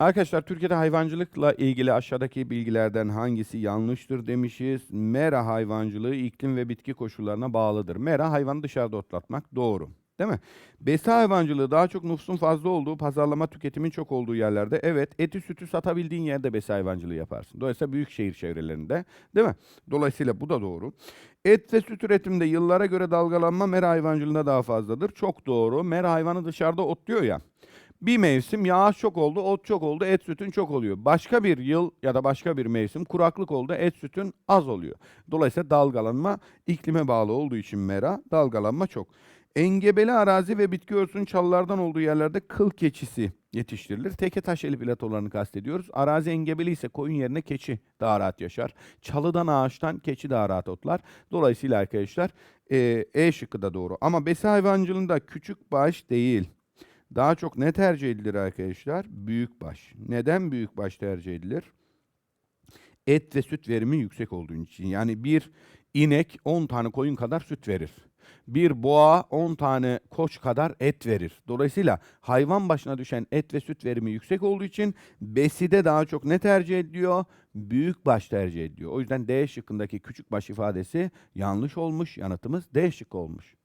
Arkadaşlar Türkiye'de hayvancılıkla ilgili aşağıdaki bilgilerden hangisi yanlıştır demişiz. Mera hayvancılığı iklim ve bitki koşullarına bağlıdır. Mera hayvanı dışarıda otlatmak doğru. Değil mi? Besi hayvancılığı daha çok nüfusun fazla olduğu, pazarlama tüketimin çok olduğu yerlerde. Evet, eti sütü satabildiğin yerde besi hayvancılığı yaparsın. Dolayısıyla büyük şehir çevrelerinde. Değil mi? Dolayısıyla bu da doğru. Et ve süt üretiminde yıllara göre dalgalanma mera hayvancılığında daha fazladır. Çok doğru. Mera hayvanı dışarıda otluyor ya. Bir mevsim yağış çok oldu, ot çok oldu, et sütün çok oluyor. Başka bir yıl ya da başka bir mevsim kuraklık oldu, et sütün az oluyor. Dolayısıyla dalgalanma iklime bağlı olduğu için mera, dalgalanma çok. Engebeli arazi ve bitki örtüsünün çalılardan olduğu yerlerde kıl keçisi yetiştirilir. Teke taş platolarını kastediyoruz. Arazi engebeli ise koyun yerine keçi daha rahat yaşar. Çalıdan ağaçtan keçi daha rahat otlar. Dolayısıyla arkadaşlar e, e şıkkı da doğru. Ama besi hayvancılığında küçük baş değil. Daha çok ne tercih edilir arkadaşlar? Büyük baş. Neden büyük baş tercih edilir? Et ve süt verimi yüksek olduğu için. Yani bir inek 10 tane koyun kadar süt verir. Bir boğa 10 tane koç kadar et verir. Dolayısıyla hayvan başına düşen et ve süt verimi yüksek olduğu için beside daha çok ne tercih ediliyor? Büyük baş tercih ediliyor. O yüzden D şıkkındaki küçük baş ifadesi yanlış olmuş. Yanıtımız D şıkkı olmuş.